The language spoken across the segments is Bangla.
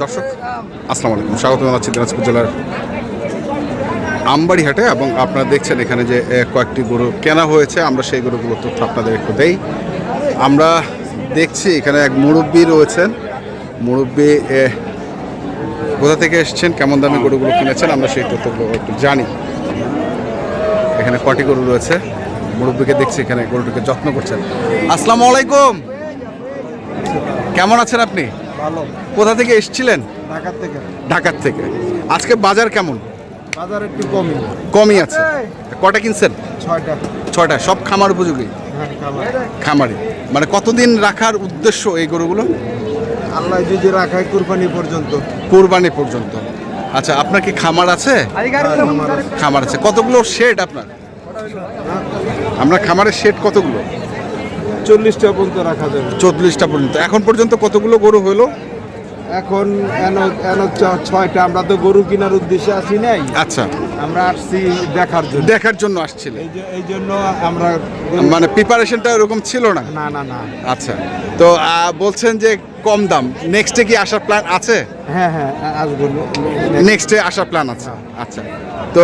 দর্শক, আসসালামু আলাইকুম। স্বাগত জানাচ্ছি দিনাজপুর জেলার আমবাড়ি হাটে এবং আপনারা দেখছেন এখানে যে কয়েকটি গরু কেনা হয়েছে। আমরা সেই গরুগুলোর তথ্য আপনাদের একটু দেই। আমরা দেখছি এখানে এক মুরব্বী রয়েছেন। মুরব্বী কোথা থেকে এসছেন? কেমন দামে গরুগুলো কিনেছেন? আমরা সেই তথ্যগুলো একটু জানি। এখানে কটি গরু রয়েছে। মুরব্বীকে দেখছি এখানে গরুটিকে যত্ন করছেন। আসসালামু আলাইকুম। কেমন আছেন আপনি? ভালো। কোথা থেকে এসেছিলেন? ঢাকার থেকে। ঢাকার থেকে। আজকে বাজার কেমন? বাজার একটু কমই। কমই আছে। কটা কিনছেন? ছয়টা। ছয়টা। সব খামার উপযোগী? হ্যাঁ খামারি। মানে কতদিন রাখার উদ্দেশ্য এই গরুগুলো? আল্লাহ যদি রাখায় কুরবানি পর্যন্ত। কোরবানি পর্যন্ত। আচ্ছা আপনার কি খামার আছে? খামার আছে। খামার আছে। কতগুলো শেড আপনার? আপনার খামারের শেড কতগুলো? চল্লিশটা পর্যন্ত রাখা যাবে। চল্লিশটা পর্যন্ত। এখন পর্যন্ত কতগুলো গরু হলো? এখন ছয়টা। আমরা তো গরু কেনার উদ্দেশ্যে আসি নাই। আচ্ছা। আমরা আসছি দেখার জন্য। দেখার জন্য আসছিলেন এই জন্য আমরা মানে প্রিপারেশনটা এরকম ছিল না? না না না। আচ্ছা। তো বলছেন যে কম দাম। নেক্সটে কি আসার প্ল্যান আছে? হ্যাঁ হ্যাঁ আসব। নেক্সটে আসার প্ল্যান আছে। আচ্ছা। তো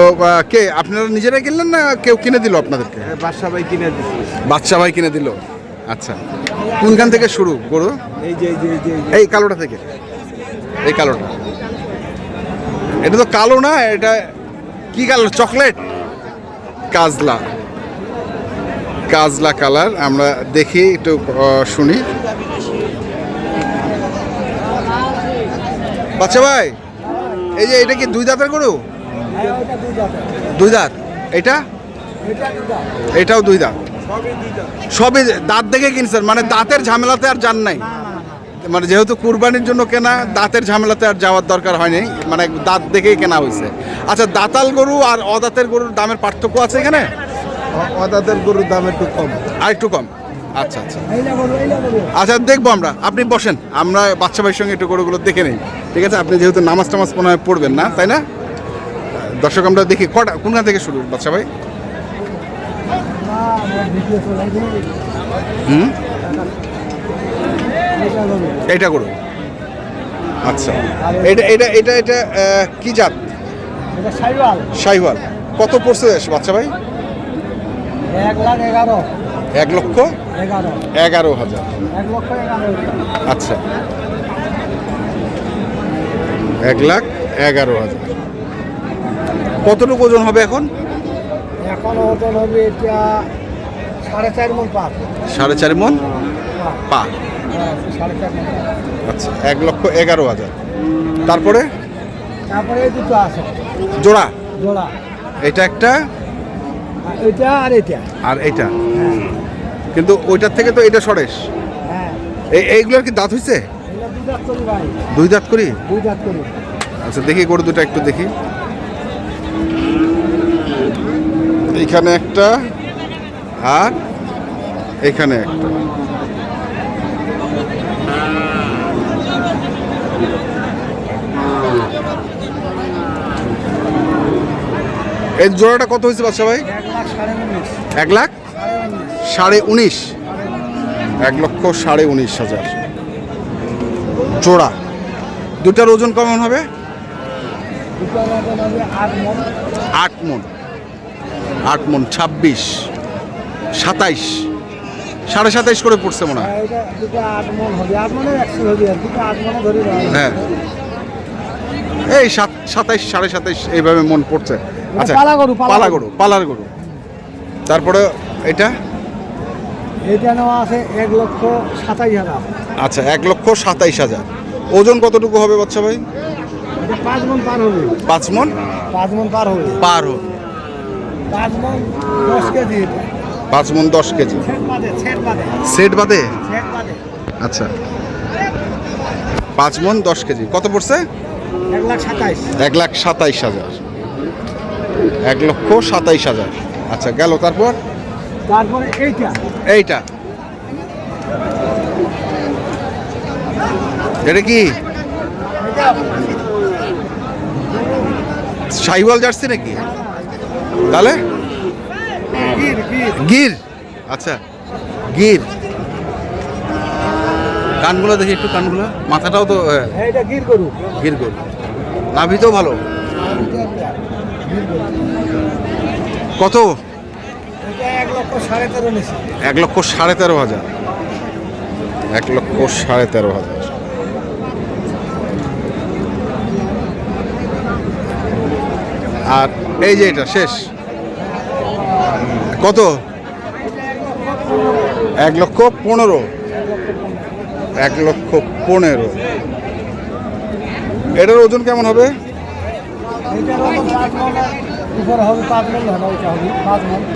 কে আপনারা নিজেরাই কিনলেন না কেউ কিনে দিল আপনাদেরকে? বাদশা ভাই কিনে দিচ্ছি বাচ্চা ভাই কিনে দিল। আচ্ছা। কোনখান থেকে শুরু গরু? এই যে এই কালোটা থেকে। এই কালোটা। এটা তো কালো না এটা কি কালো চকলেট? কাজলা। কাজলা কালার আমরা দেখি একটু শুনি। বাচ্চা ভাই এই যে এটা কি দুই দাঁতের গরু? দুই দাঁত। এটা? এটাও দুই দাঁত। সবই দাঁত দেখে কিনছেন? মানে দাঁতের ঝামেলাতে আর যান নাই? মানে যেহেতু কুরবানির জন্য কেনা দাঁতের ঝামেলাতে আর যাওয়ার দরকার হয়নি। মানে দাঁত দেখেই কেনা হয়েছে। আচ্ছা দাঁতাল গরু আর অদাঁতের গরুর দামের পার্থক্য আছে এখানে? অ- অদাদের গরুর দাম একটু কম। আর একটু কম? আচ্ছা আচ্ছা। আচ্ছা দেখব আমরা। আপনি বসেন। আমরা বাচ্চা ভাইয়ের সঙ্গে একটু গরুগুলো দেখে নিই। ঠিক আছে আপনি যেহেতু নামাজ টামাজ মনে হয় পড়বেন না তাই না? দর্শক আমরা দেখি কটা কোনখান থেকে শুরু বাচ্চা ভাই? হুম? এইটা করুন আচ্ছা। এটা এটা এটা এটা কি জাত? শাহিওয়াল কত পড়ছে বাচ্চা ভাই? এক লাখ এগারো। এক লক্ষ এগারো হাজার। আচ্ছা। এক লাখ এগারো হাজার। কতটুকু ওজন হবে এখন? এখন ওজন হবে এটা সাড়ে চার মন পা পাঁচ। আচ্ছা এক লক্ষ এগারো হাজার। তারপরে? তারপরে দুটো আছে। জোড়া? জোড়া। এটা একটা? আর এটা আর এটা। আর এটা? কিন্তু ওইটার থেকে তো এটা সরেস হ্যাঁ। এই এইগুলোর কি দাঁত হয়েছে দুই দাঁত করি দুই দাঁত করি? দুই দাঁত করি। আচ্ছা দেখি গরু দুটো একটু দেখি। এইখানে একটা আর এখানে একটা। এই জোড়াটা কত হয়েছে বাচ্চা ভাই? এক লাখ সাড়ে উনিশ। এক লক্ষ সাড়ে উনিশ হাজার। জোড়া। দুটার ওজন কেমন হবে? আট মন। আট মন, ছাব্বিশ। সাতাইশ। সাড়ে সাতাইশ করে পড়ছে মনে হয়। মন মনে মনে ভাই হ্যাঁ। এই সাত সাতাইশ সাড়ে সাতাইশ এইভাবে মন পড়ছে। আচ্ছা পালা গরু, পালা গরু। পালার গরু। তারপরে এটা? এটা নেওয়া আছে এক লক্ষ সাতাইশ হাজার। আচ্ছা এক লক্ষ সাতাইশ হাজার। ওজন কতটুকু হবে বাচ্চা ভাই? পাঁচ মন পার হবে। পাঁচ মন? পাঁচ মন পার হবে। পার হবে। পাঁচ মন দশ কেজি পাঁচ মন দশ কেজি। সেট বাদে আচ্ছা। পাঁচ মন দশ কেজি। কত পড়ছে? এক লাখ সাতাইশ। এক লাখ সাতাইশ হাজার। এক লক্ষ সাতাইশ হাজার। আচ্ছা গেল তারপর? তারপরে এইটা। এইটা। এটা কি? শাহিওয়াল জার্সি নাকি? তাহলে? গির আচ্ছা। গির। কানগুলো দেখি একটু কানগুলো। মাথাটাও তো এইটা গির গরু। গির গরু। নাভিতেও ভালো। কত? এক লক্ষ সাড়ে তেরো এক লক্ষ সাড়ে তেরো হাজার। এক লক্ষ সাড়ে তেরো হাজার। আর এই যে এটা শেষ। কত? এক লক্ষ পনেরো। এক লক্ষ পনেরো। এটার ওজন কেমন হবে?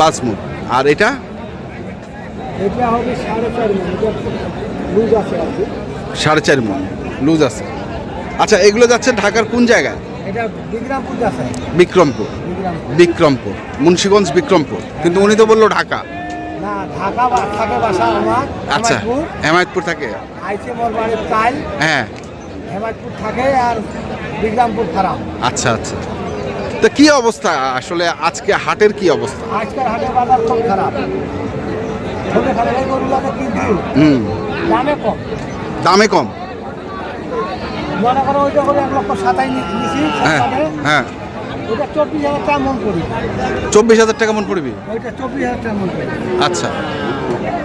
পাঁচ মুখ আর এটা? সাড়ে চার মন। লুজ আছে। আচ্ছা এগুলো যাচ্ছে ঢাকার কোন জায়গায়? বিক্রমপুর বিক্রমপুর। মুন্সীগঞ্জ বিক্রমপুর। কিন্তু উনি তো বলল ঢাকা। আচ্ছা। হেমায়তপুর। থাকে? হ্যাঁ। হেমায়তপুর থাকে আর ফারাম আচ্ছা আচ্ছা। তো কি অবস্থা? আসলে আজকে হাটের কি অবস্থা? আজকের হাটের বাজার খুব খারাপ। হুম। দামে কম। দামে কম? মনে করো ওইটা করে এক লক্ষ সাতাই নিছি হ্যাঁ হ্যাঁ। ওইটা চব্বিশ হাজার টাকা মন করি। চব্বিশ হাজার টাকা মন পড়বি? ওইটা চব্বিশ হাজার টাকা মন আচ্ছা।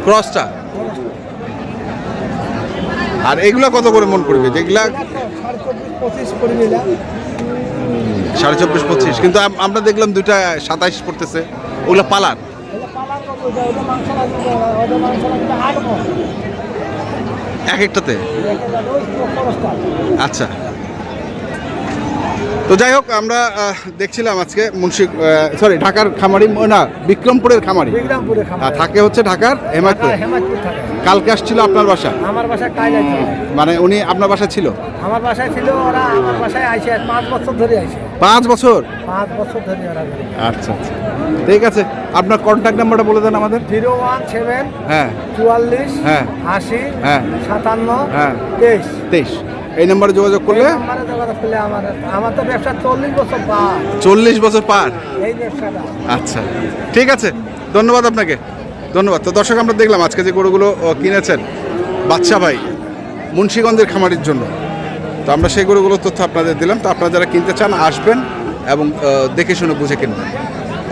ক্রসটা আর এগুলা কত করে মন পড়বে? যেগুলা সাড়ে চব্বিশ পঁচিশ কিন্তু আমরা দেখলাম দুইটা সাতাইশ পড়তেছে। ওগুলো পালার? এক একটাতে? আচ্ছা। তো যাই হোক আমরা দেখছিলাম আজকে মুন্সি সরি ঢাকার খামারি না বিক্রমপুরের খামারি। থাকে হচ্ছে ঢাকার হেমায়তপুর। কালকে আসছিল আপনার বাসা? আমার আছে মানে উনি আপনার বাসা ছিল? আমার বাসায় ছিল ওরা আমার বাসায় আইসে পাঁচ বছর ধরে আইসে। পাঁচ বছর? পাঁচ বছর ধরে ওরা আচ্ছা আচ্ছা। ঠিক আছে আপনার কন্ট্যাক্ট নাম্বারটা বলে দেন আমাদের। জিরো ওয়ান সেভেন হ্যাঁ। চুয়াল্লিশ হ্যাঁ। আশি হ্যাঁ। সাতান্ন হ্যাঁ। তেইশ। তেইশ। এই নাম্বারে যোগাযোগ করলে আমার তো ব্যবসা চল্লিশ বছর পার। চল্লিশ বছর পার? এই ব্যবসাটা। আচ্ছা। ঠিক আছে ধন্যবাদ আপনাকে। ধন্যবাদ। তো দর্শক আমরা দেখলাম আজকে যে গরুগুলো কিনেছেন বাচ্চা ভাই মুন্সীগঞ্জের খামারির জন্য। তো আমরা সেই গরুগুলোর তথ্য আপনাদের দিলাম। তো আপনারা যারা কিনতে চান আসবেন এবং দেখে শুনে বুঝে কিনবেন।